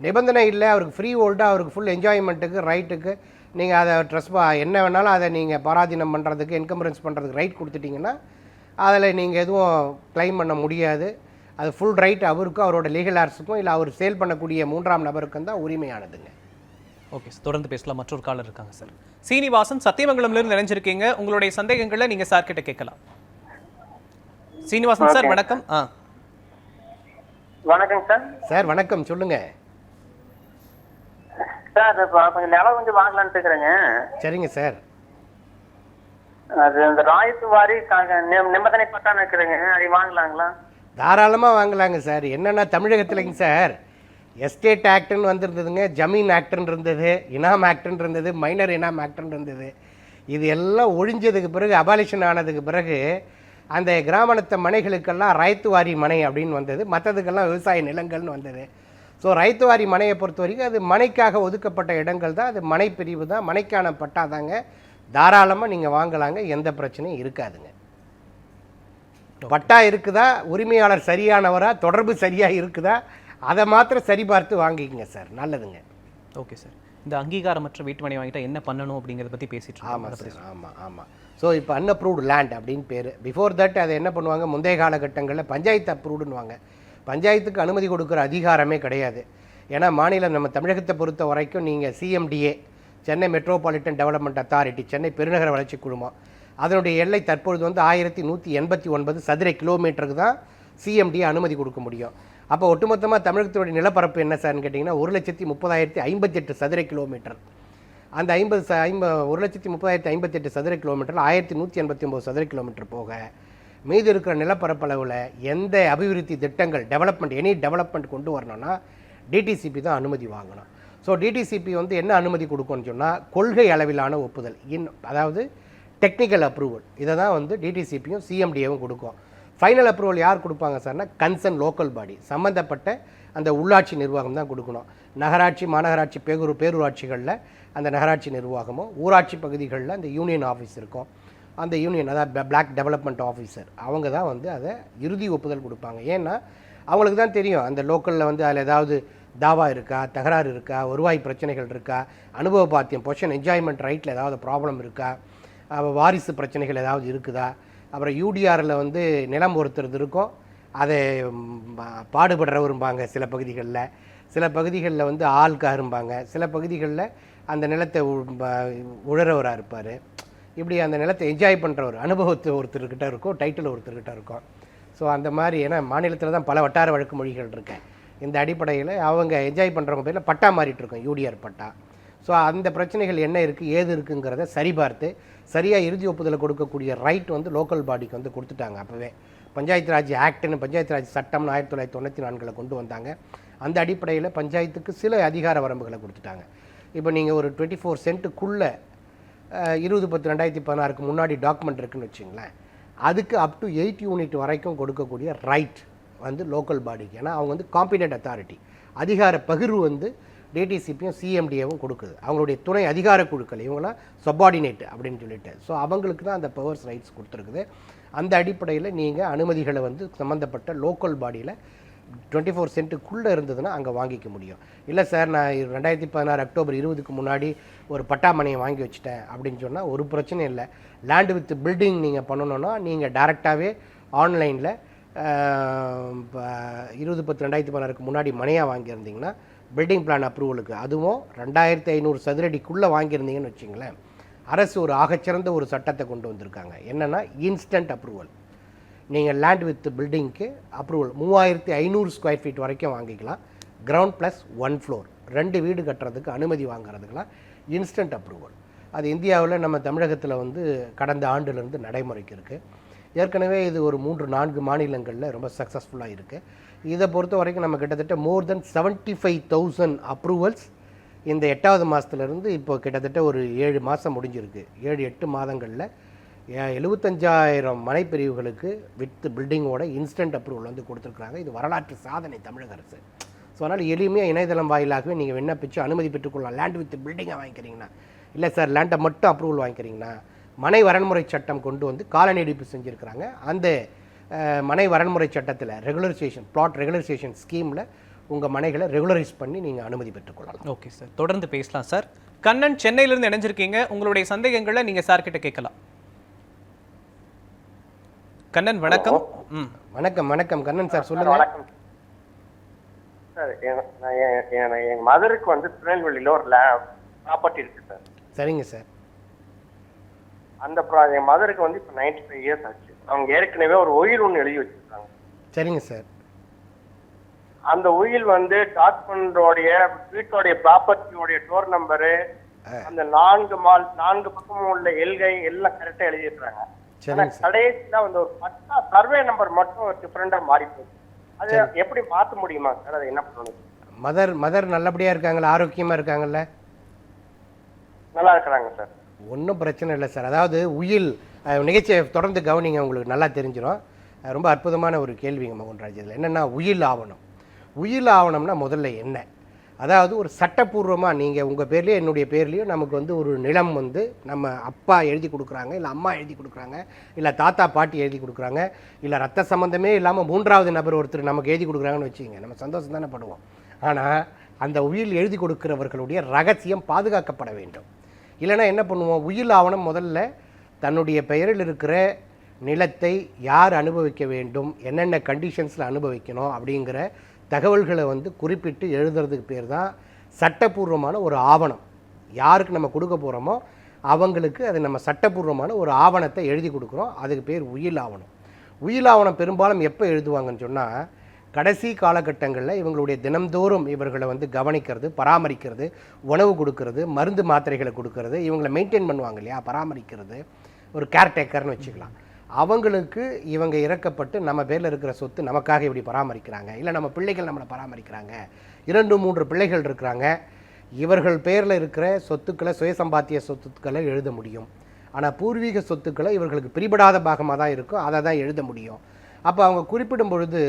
நிபந்தனை இல்லை அவருக்கு ஃப்ரீ ஹோல்டாக அவருக்கு ஃபுல் என்ஜாய்மெண்ட்டுக்கு ரைட்டுக்கு நீங்கள் அதை ட்ரெஸ் என்ன வேணாலும் அதை நீங்கள் பராதீனம் பண்ணுறதுக்கு என்கம்பரன்ஸ் பண்ணுறதுக்கு ரைட் கொடுத்துட்டிங்கன்னா அதில் நீங்கள் எதுவும் க்ளைம் பண்ண முடியாது. அது ஃபுல் ரைட் அவருக்கும் அவரோட லீகல் ஆர்ஸுக்கும் இல்லை அவர் சேல் பண்ணக்கூடிய மூன்றாம் நபருக்கும் தான் உரிமையானதுங்க. ஓகே சார் தொடர்ந்து பேசலாம். மற்றொரு காலர் இருக்காங்க சார். சீனிவாசன் சத்தியமங்கலம்ல இருந்து இணைஞ்சிருக்கீங்க. உங்களுடைய சந்தேகங்களை நீங்க சார் கிட்ட கேட்கலாம். சீனிவாசன் சார் வணக்கம். ஆ. வணக்கம் சார். சார் வணக்கம். சொல்லுங்கள் சார் இப்போ கொஞ்சம் நிலம் கொஞ்சம் வாங்கலாம்னு இருக்கிறேங்க. சரிங்க சார். அது இந்த ராயத்து வாரி நிபந்தனை பட்டான்னு இருக்கிறேங்க. அது வாங்கலாங்களா? தாராளமாக வாங்கலாங்க சார். என்னென்னா தமிழகத்துலங்க சார் எஸ்டேட் ஆக்ட்னு வந்திருந்ததுங்க ஜமீன் ஆக்ட்னு இருந்தது இனாம் ஆக்ட்னு இருந்தது மைனர் இனாம் ஆக்ட்னு இருந்தது. இது எல்லாம் ஒழிஞ்சதுக்கு பிறகு அபாலிஷன் ஆனதுக்கு பிறகு அந்த கிராமணத்த மனைகளுக்கெல்லாம் ரைத்துவாரி மனை அப்படின்னு வந்தது. மற்றதுக்கெல்லாம் விவசாய நிலங்கள்னு வந்தது. ஸோ ரைத்துவாரி மனையை பொறுத்த வரைக்கும் அது மனைக்காக ஒதுக்கப்பட்ட இடங்கள் தான். அது மனை பிரிவு தான். மனைக்கான பட்டா தாங்க. தாராளமாக நீங்கள் வாங்கலாங்க. எந்த பிரச்சனையும் இருக்காதுங்க. பட்டா இருக்குதா? உரிமையாளர் சரியானவரா? தொடர்பு சரியாக இருக்குதா? அதை மாத்திரம் சரி பார்த்து வாங்கிக்கங்க சார். நல்லதுங்க. Okay sir. இந்த அங்கீகாரமற்ற வீட்டு மனை வாங்கிட்டா என்ன பண்ணணும் அப்படிங்கறத பத்தி பேசிட்டு ஆமாம் சார் ஆமாம் ஆமாம் ஸோ இப்போ அன்அப்ரூவ்டு லேண்ட் அப்படின்னு பேர். பிஃபோர் தட் அதை என்ன பண்ணுவாங்க? முந்தைய காலகட்டங்களில் பஞ்சாயத்து அப்ரூவ்டுன்னுவாங்க பஞ்சாயத்துக்கு அனுமதி கொடுக்குற அதிகாரமே கிடையாது. ஏன்னா மாநிலம் நம்ம தமிழகத்தை பொறுத்த வரைக்கும் நீங்கள் CMDA Chennai metropolitan development authority Chennai பெருநகர வளர்ச்சி குழுமம் அதனுடைய எல்லை தற்பொழுது வந்து ஆயிரத்தி நூற்றி எண்பத்தி ஒன்பது சதுர கிலோமீட்டருக்கு தான் சிஎம்டி அனுமதி கொடுக்க முடியும். அப்போ ஒட்டுமொத்தமாக தமிழகத்தினுடைய நிலப்பரப்பு என்ன சார்னு கேட்டிங்கன்னா ஒரு லட்சத்தி முப்பதாயிரத்தி ஐம்பத்தெட்டு சதுர கிலோமீட்டர் அந்த ஐம்பது ச ஐம்ப ஒரு லட்சத்தி முப்பதாயிரத்தி ஐம்பத்தெட்டு சதுர கிலோமீட்டர் ஆயிரத்தி நூற்றி எண்பத்தி ஒம்பது சதுர கிலோமீட்டர் போக மீது இருக்கிற நிலப்பரப்பளவில் எந்த அபிவிருத்தி திட்டங்கள் டெவலப்மெண்ட் எனி டெவலப்மெண்ட் கொண்டு வரணும்னா டிடிசிபி தான் அனுமதி வாங்கணும். ஸோ டிடிசிபி வந்து என்ன அனுமதி கொடுக்கும்னு சொன்னால் கொள்கை அளவிலான ஒப்புதல் இன் அதாவது டெக்னிக்கல் அப்ரூவல் இதை தான் வந்து டிடிசிபியும் சிஎம்டிஏவும் கொடுக்கும். ஃபைனல் அப்ரூவல் யார் கொடுப்பாங்க சார்னா கன்சர்ன் லோக்கல் பாடி சம்மந்தப்பட்ட அந்த உள்ளாட்சி நிர்வாகம் தான் கொடுக்கணும். நகராட்சி மாநகராட்சி பேரூர் பேரூராட்சிகளில் அந்த நகராட்சி நிர்வாகமும் ஊராட்சி பகுதிகளில் அந்த யூனியன் ஆஃபீஸ் இருக்கும் அந்த யூனியன் அதாவது பிளாக் டெவலப்மெண்ட் ஆஃபீஸர் அவங்க தான் வந்து அதை இறுதி ஒப்புதல் கொடுப்பாங்க. ஏன்னா அவங்களுக்கு தான் தெரியும் அந்த லோக்கலில் வந்து அதில் ஏதாவது தாவா இருக்கா தகராறு இருக்கா வருவாய் பிரச்சனைகள் இருக்கா அனுபவ பாத்தியம் பொஷன் என்ஜாய்மெண்ட் ரைட்டில் ஏதாவது ப்ராப்ளம் இருக்கா வாரிசு பிரச்சனைகள் ஏதாவது இருக்குதா அப்புறம் யூடிஆரில் வந்து நிலம் ஒருத்தர் இருக்கும். அதை பா- பாடுபடுறவரும்பாங்க சில பகுதிகளில். சில பகுதிகளில் வந்து ஆள்காரும்பாங்க சில பகுதிகளில் அந்த நிலத்தை உழறவராக இருப்பார். இப்படி அந்த நிலத்தை என்ஜாய் பண்ணுறவர் அனுபவத்தை ஒருத்தர்கிட்ட இருக்கும் டைட்டில் ஒருத்தர்கிட்ட இருக்கும். ஸோ அந்த மாதிரி ஏன்னா மாநிலத்தில் தான் பல வட்டார வழக்கு மொழிகள் இருக்கேன் இந்த அடிப்படையில் அவங்க என்ஜாய் பண்ணுறவங்க பேரில் பட்டா மாறிட்டுருக்கும் யூடிஆர் பட்டா. ஸோ அந்த பிரச்சனைகள் என்ன இருக்குது ஏது இருக்குங்கிறத சரிபார்த்து சரியாக இறுதி ஒப்புதலை கொடுக்கக்கூடிய ரைட் வந்து லோக்கல் பாடிக்கு வந்து கொடுத்துட்டாங்க அப்போவே. பஞ்சாயத்து ராஜ் ஆக்ட்னு பஞ்சாயத்து ராஜ் சட்டம்னு ஆயிரத்தி தொள்ளாயிரத்தி தொண்ணூற்றி நான்கில் கொண்டு வந்தாங்க. அந்த அடிப்படையில் பஞ்சாயத்துக்கு சில அதிகார வரம்புகளை கொடுத்துட்டாங்க. இப்போ நீங்கள் ஒரு டுவெண்ட்டி ஃபோர் சென்ட்டுக்குள்ளே இருபது பத்து ரெண்டாயிரத்தி பதினாறுக்கு முன்னாடி டாக்குமெண்ட் இருக்குன்னு வச்சுங்களேன். அதுக்கு அப் டு எயிட் யூனிட் வரைக்கும் கொடுக்கக்கூடிய ரைட் வந்து லோக்கல் பாடிக்கு ஏன்னா அவங்க வந்து காம்பிடென்ட் அத்தாரிட்டி அதிகார பகிர்வு வந்து டிடிசிபியும் சிஎம்டிஏவும் கொடுக்குது. அவங்களுடைய துணை அதிகார குழுக்கள் இவங்களாம் சப்பார்டினேட் அப்படின்னு சொல்லிட்டு. ஸோ அவங்களுக்கு தான் அந்த பவர்ஸ் ரைட்ஸ் கொடுத்துருக்குது. அந்த அடிப்படையில் நீங்கள் அனுமதிகளை வந்து சம்மந்தப்பட்ட லோக்கல் பாடியில் டுவெண்ட்டி ஃபோர் சென்ட்டுக்குள்ளே இருந்ததுன்னா அங்கே வாங்கிக்க முடியும். இல்லை சார் நான் ரெண்டாயிரத்தி பதினாறு அக்டோபர் இருபதுக்கு முன்னாடி ஒரு பட்டாமனையை வாங்கி வச்சுட்டேன் அப்படின்னு சொன்னால் ஒரு பிரச்சனையும் இல்லை. லேண்டு வித் பில்டிங் நீங்கள் பண்ணணுன்னா நீங்கள் டேரெக்டாகவே ஆன்லைனில் இருபது பத்து ரெண்டாயிரத்தி பதினாறுக்கு முன்னாடி மனையாக வாங்கியிருந்தீங்கன்னா பில்டிங் பிளான் அப்ரூவலுக்கு. அதுவும் ரெண்டாயிரத்தி ஐநூறு சதுரடிக்குள்ளே வாங்கியிருந்தீங்கன்னு வச்சிங்களேன் அரசு ஒரு ஆகச்சிறந்த ஒரு சட்டத்தை கொண்டு வந்திருக்காங்க. என்னென்னா இன்ஸ்டன்ட் அப்ரூவல் நீங்கள் லேண்ட் வித் பில்டிங்க்கு அப்ரூவல் மூவாயிரத்தி ஐநூறு ஸ்கொயர் ஃபீட் வரைக்கும் வாங்கிக்கலாம். கிரவுண்ட் ப்ளஸ் ஒன் ஃப்ளோர் ரெண்டு வீடு கட்டுறதுக்கு அனுமதி வாங்குறதுக்கெலாம் இன்ஸ்டன்ட் அப்ரூவல் அது இந்தியாவில் நம்ம தமிழகத்தில் வந்து கடந்த ஆண்டுலேருந்து நடைமுறைக்கு இருக்குது ஏற்கனவே இது ஒரு மூன்று நான்கு மாநிலங்களில் ரொம்ப சக்ஸஸ்ஃபுல்லாக இருக்குது இதை பொறுத்த வரைக்கும் நம்ம கிட்டத்தட்ட more than seventy five thousand approvals இந்த எட்டாவது மாதத்துலேருந்து இப்போ கிட்டத்தட்ட ஒரு ஏழு மாதம் முடிஞ்சிருக்கு. ஏழு எட்டு மாதங்களில் ஏ- எழுபத்தஞ்சாயிரம் மனைப்பிரிவுகளுக்கு வித் பில்டிங்கோட இன்ஸ்டன்ட் அப்ரூவல் வந்து கொடுத்துருக்குறாங்க. இது வரலாற்று சாதனை தமிழக அரசு. ஸோ அதனால் எளிமையாக இணையதளம் வாயிலாகவே நீங்கள் விண்ணப்பிச்சு அனுமதி பெற்றுக்கொள்ளலாம். லேண்ட் வித் பில்டிங்கை வாங்கிக்கிறீங்கன்னா. இல்லை சார் லேண்டை மட்டும் அப்ரூவல் வாங்கிக்கிறீங்கன்னா மனை வரன்முறை சட்டம் கொண்டு வந்து கால நீடிப்பு செஞ்சுருக்கிறாங்க. அந்த மனை வரன்முறை சட்டத்தில் ரெகுலரைசேஷன் பிளாட் ரெகுலரைசேஷன் ஸ்கீமில் உங்கள் மனைகளை ரெகுலரைஸ் பண்ணி நீங்கள் அனுமதி பெற்றுக்கொள்ளலாம் ஓகே சார் தொடர்ந்து பேசலாம் சார் கண்ணன் சென்னையிலிருந்து இணைஞ்சிருக்கீங்க. உங்களுடைய சந்தேகங்களை நீங்க சார் கிட்ட கேட்கலாம். கண்ணன் வணக்கம். ம். வணக்கம் வணக்கம். கண்ணன் சார் சொல்லுங்கள் வணக்கம். சார் எங்க மதருக்கு வந்து திருநெல்வேலியில ஒரு ப்ராப்பர்ட்டி இருக்கு சார் சரிங்க சார் அந்த என் மதருக்கு வந்து இப்போ நைன்டி ஃபைவ் இயர்ஸ் ஆச்சு. அவங்க ஏற்கனவே ஒரு உயில் ஒன்று எழுதி வச்சிருக்காங்க. சரிங்க சார். அந்த உயில் வந்து டாக்குமெண்டோடைய வீட்டோடைய ப்ராப்பர்ட்டியோடைய டோர் நம்பரு அந்த நான்கு மால் நான்கு பக்கமும் உள்ள எல்கை எல்லாம் கரெக்டா எழுதிடுறாங்க ஆனா சரிங்க சார். கடைசியில வந்து ஒரு பட்டா சர்வே நம்பர் மட்டும் டிஃபரெண்டா மாறி போகுது அது எப்படி மாத்த முடியுமா சார்? அதை என்ன பண்ணணும்? மதர் மதர் நல்லபடியாக இருக்காங்களா? ஆரோக்கியமாக இருக்காங்கல்ல? நல்லா இருக்கிறாங்க சார். ஒன்றும் பிரச்சனை இல்லை சார். அதாவது உயில் நிகழ்ச்சியை தொடர்ந்து கவனிங்க உங்களுக்கு நல்லா தெரிஞ்சிடும் ரொம்ப அற்புதமான ஒரு கேள்விங்க மகன்ராஜ் இதில். என்னென்னா உயில் ஆவணம். உயில் ஆவணம்னா முதல்ல என்ன? அதாவது ஒரு சட்டப்பூர்வமாக நீங்கள் உங்கள் பேர்லேயும் என்னுடைய பேர்லேயும் நமக்கு வந்து ஒரு நிலம் வந்து நம்ம அப்பா எழுதி கொடுக்குறாங்க இல்லை அம்மா எழுதி கொடுக்குறாங்க இல்லை தாத்தா பாட்டி எழுதி கொடுக்குறாங்க இல்லை ரத்த சம்மந்தமே இல்லாமல் மூன்றாவது நபர் ஒருத்தர் நமக்கு எழுதி கொடுக்குறாங்கன்னு வச்சுக்கோங்க. நம்ம சந்தோஷம் தானே படுவோம். ஆனால் அந்த உயில் எழுதி கொடுக்கிறவர்களுடைய ரகசியம் பாதுகாக்கப்பட வேண்டும். இல்லைன்னா என்ன பண்ணுவோம்? உயில் ஆவணம் முதல்ல தன்னுடைய பெயரில் இருக்கிற நிலத்தை யார் அனுபவிக்க வேண்டும்? என்னென்ன கண்டிஷன்ஸில் அனுபவிக்கணும்? அப்படிங்கிற தகவல்களை வந்து குறிப்பிட்டு எழுதுறதுக்கு பேர் தான் சட்டப்பூர்வமான ஒரு ஆவணம். யாருக்கு நம்ம கொடுக்க போகிறோமோ அவங்களுக்கு அது நம்ம சட்டப்பூர்வமான ஒரு ஆவணத்தை எழுதி கொடுக்குறோம். அதுக்கு பேர் உயில் ஆவணம் உயில் ஆவணம் பெரும்பாலும் எப்போ எழுதுவாங்கன்னு சொன்னால் கடைசி காலகட்டங்களில் இவங்களுடைய தினம்தோறும் இவர்களை வந்து கவனிக்கிறது பராமரிக்கிறது உணவு கொடுக்கறது மருந்து மாத்திரைகளை கொடுக்கறது இவங்களை மெயின்டைன் பண்ணுவாங்க இல்லையா? பராமரிக்கிறது. ஒரு கேர்டேக்கர்னு வச்சுக்கலாம். அவங்களுக்கு இவங்க இறக்கப்பட்டு நம்ம பேரில் இருக்கிற சொத்து நமக்காக இப்படி பராமரிக்கிறாங்க. இல்லை நம்ம பிள்ளைகள் நம்மளை பராமரிக்கிறாங்க. இரண்டு மூன்று பிள்ளைகள் இருக்கிறாங்க. இவர்கள் பேரில் இருக்கிற சொத்துக்களை சுயசம்பாத்திய சொத்துக்களை எழுத முடியும். ஆனால் பூர்வீக சொத்துக்களை இவர்களுக்கு பிரிபடாத பாகமாக தான் இருக்கும் அதை தான் எழுத முடியும். அப்போ அவங்க குறிப்பிடும் பொழுது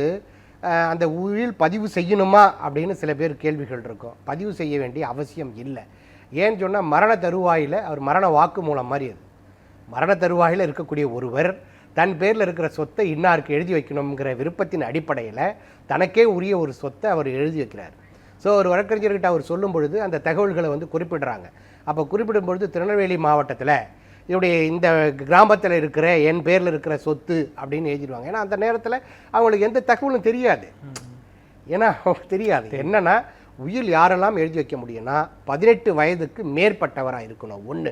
அந்த உயில் பதிவு செய்யணுமா அப்படின்னு சில பேர் கேள்விகள் இருக்கும். பதிவு செய்ய வேண்டிய அவசியம் இல்லை. ஏன்னு சொன்னால் மரண தருவாயில் அவர் மரண வாக்கு மூலம் மாதிரி அது. மரண தருவாயில் இருக்கக்கூடிய ஒருவர் தன் பேரில் இருக்கிற சொத்தை இன்னாருக்கு எழுதி வைக்கணுங்கிற விருப்பத்தின் அடிப்படையில் தனக்கே உரிய ஒரு சொத்தை அவர் எழுதி வைக்கிறார். ஸோ ஒரு வழக்கறிஞர்கிட்ட அவர் சொல்லும் பொழுது அந்த தகவல்களை வந்து குறிப்பிடுறாங்க. அப்போ குறிப்பிடும் பொழுது திருநெல்வேலி மாவட்டத்தில் இவருடைய இந்த கிராமத்தில் இருக்கிற என் பேரில் இருக்கிற சொத்து அப்படின்னு எழுதிடுவாங்க. ஏன்னா அந்த நேரத்தில் அவங்களுக்கு எந்த தகவலும் தெரியாது. ஏன்னா அவங்களுக்கு தெரியாது. என்னன்னா உயில் யாரெல்லாம் எழுதி வைக்க முடியும்னா பதினெட்டு வயதுக்கு மேற்பட்டவராக இருக்கணும். ஒன்று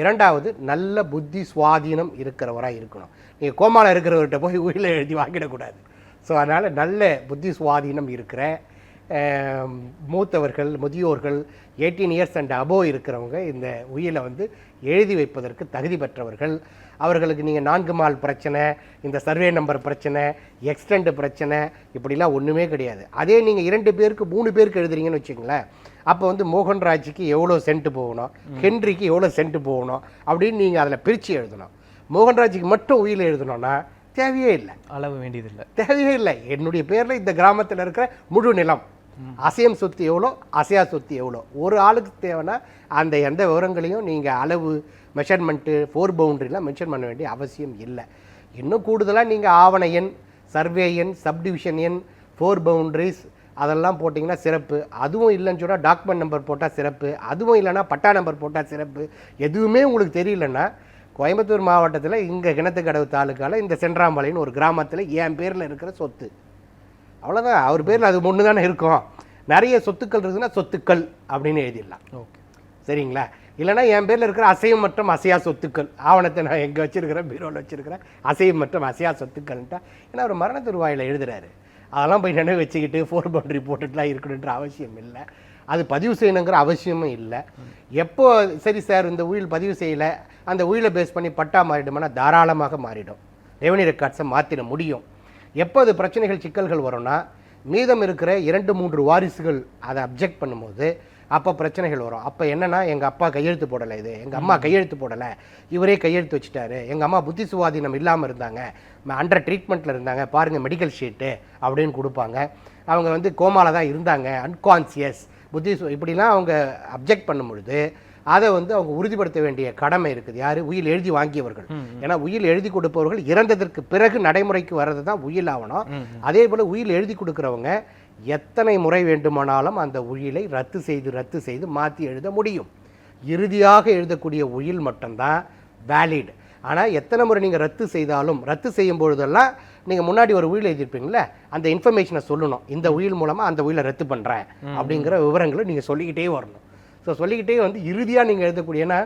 இரண்டாவது நல்ல புத்தி சுவாதீனம் இருக்கிறவராக இருக்கணும். நீங்கள் கோமால இருக்கிறவர்கிட்ட போய் உயிலை எழுதி வாங்கிடக்கூடாது. ஸோ அதனால் நல்ல புத்தி சுவாதீனம் இருக்கிற மூத்தவர்கள் முதியோர்கள் எயிட்டீன் இயர்ஸ் அண்ட் அபோவ் இருக்கிறவங்க இந்த உயிலை வந்து எழுதி வைப்பதற்கு தகுதி பெற்றவர்கள். அவர்களுக்கு நீங்கள் நான்கு மால் பிரச்சனை இந்த சர்வே நம்பர் பிரச்சனை எக்ஸ்டெண்ட் பிரச்சனை இப்படிலாம் ஒன்றுமே கிடையாது. அதே நீங்கள் இரண்டு பேருக்கு மூணு பேருக்கு எழுதுறீங்கன்னு வச்சுங்களேன் அப்போ வந்து மோகன்ராஜுக்கு எவ்வளோ சென்ட் போகணும்? ஹென்ரிக்கு எவ்வளோ சென்ட் போகணும்? அப்படின்னு நீங்கள் அதில் பிரித்து எழுதணும். மோகன்ராஜுக்கு மட்டும் உயிர் எழுதணும்னா தேவையே இல்லை. அளவு வேண்டியதில்லை. தேவையே இல்லை. என்னுடைய பேரில் இந்த கிராமத்தில் இருக்கிற முழு நிலம். அசையம் சொத்து எவ்வளோ அசையா சொத்து எவ்வளோ. ஒரு ஆளுக்கு தேவைன்னா அந்த எந்த விவரங்களையும் நீங்கள் அளவு மெஷர்மெண்ட்டு ஃபோர் பவுண்டரிலாம் மென்ஷன் பண்ண வேண்டிய அவசியம் இல்லை. இன்னும் கூடுதலாக நீங்கள் ஆவண எண் சர்வே எண் சப்டிவிஷன் எண் ஃபோர் பவுண்டரிஸ் அதெல்லாம் போட்டிங்கன்னா சிறப்பு. அதுவும் இல்லைன்னு சொன்னால் டாக்குமெண்ட் நம்பர் போட்டால் சிறப்பு. அதுவும் இல்லைன்னா பட்டா நம்பர் போட்டால் சிறப்பு. எதுவுமே உங்களுக்கு தெரியலன்னா கோயம்புத்தூர் மாவட்டத்தில் இங்கே கிணத்துக்கடவு தாலுக்காவில் இந்த சென்றாம்பாளையம்னு ஒரு கிராமத்தில் என் பேரில் இருக்கிற சொத்து. அவ்வளோதான் அவர் பேரில் அது ஒன்று தானே இருக்கும். நிறைய சொத்துக்கள் இருக்குன்னா சொத்துக்கள் அப்படின்னு எழுதிடலாம். ஓகே. சரிங்களா? இல்லைன்னா என் பேரில் இருக்கிற அசையும் மற்றும் அசையா சொத்துக்கள். ஆவணத்தை நான் எங்கே வச்சிருக்கிறேன்? பீரோவில் வச்சிருக்கிறேன். அசையும் மற்றும் அசையா சொத்துக்கள்ன்ட்டா ஏன்னா அவர் மரண தருவாயில் எழுதுறாரு. அதெல்லாம் போய் நினைவு வச்சுக்கிட்டு ஃபோர் பவுண்டரி போட்டுட்டுலாம் இருக்கணுன்ற அவசியம் இல்லை. அது பதிவு செய்யணுங்கிற அவசியமும் இல்லை. எப்போ சரி சார் இந்த உயில் பதிவு செய்யலை அந்த உயிலை பேஸ் பண்ணி பட்டா மாறிடுமானா தாராளமாக மாறிடும். ரெவன்யூ ரெக்கார்ட்ஸை மாற்றிட முடியும். எப்போ அது பிரச்சனைகள் சிக்கல்கள் வரும்னா மீதம் இருக்கிற இரண்டு மூன்று வாரிசுகள் அதை அப்ஜெக்ட் பண்ணும்போது அப்போ பிரச்சனைகள் வரும். அப்போ என்னன்னா எங்கள் அப்பா கையெழுத்து போடலை இது. எங்கள் அம்மா கையெழுத்து போடலை. இவரே கையெழுத்து வச்சுட்டாரு. எங்கள் அம்மா புத்தி சுவாதீனம் இல்லாமல் இருந்தாங்க. அண்டர் ட்ரீட்மெண்ட்டில் இருந்தாங்க. பாருங்கள் மெடிக்கல் ஷீட்டு அப்படின்னு கொடுப்பாங்க. அவங்க வந்து கோமால தான் இருந்தாங்க. அன்கான்சியஸ் புத்தி இப்படிலாம் அவங்க அப்ஜெக்ட் பண்ணும் பொழுது அதை வந்து அவங்க உறுதிப்படுத்த வேண்டிய கடமை இருக்குது. யார்? உயில் எழுதி வாங்கியவர்கள். ஏன்னா உயில் எழுதி கொடுப்பவர்கள் இறந்ததற்கு பிறகு நடைமுறைக்கு வர்றது தான் உயில் ஆவணம். அதே போல் உயில் எழுதி கொடுக்குறவங்க எத்தனை முறை வேண்டுமானாலும் அந்த உயிலை ரத்து செய்து ரத்து செய்து மாற்றி எழுத முடியும். இறுதியாக எழுதக்கூடிய உயில் மட்டும்தான் வேலிட் ஆனால் எத்தனை முறை நீங்கள் ரத்து செய்தாலும் ரத்து செய்யும் பொழுதெல்லாம் நீங்கள் முன்னாடி ஒரு உயில் எழுதியிருப்பீங்களே அந்த இன்ஃபர்மேஷனை சொல்லணும். இந்த உயில் மூலமாக அந்த உயிலை ரத்து பண்ணுறேன் அப்படிங்கிற விவரங்களை நீங்கள் சொல்லிக்கிட்டே வரணும். ஸோ சொல்லிக்கிட்டே வந்து இறுதியாக நீங்கள் எழுதக்கூடிய ஏன்னா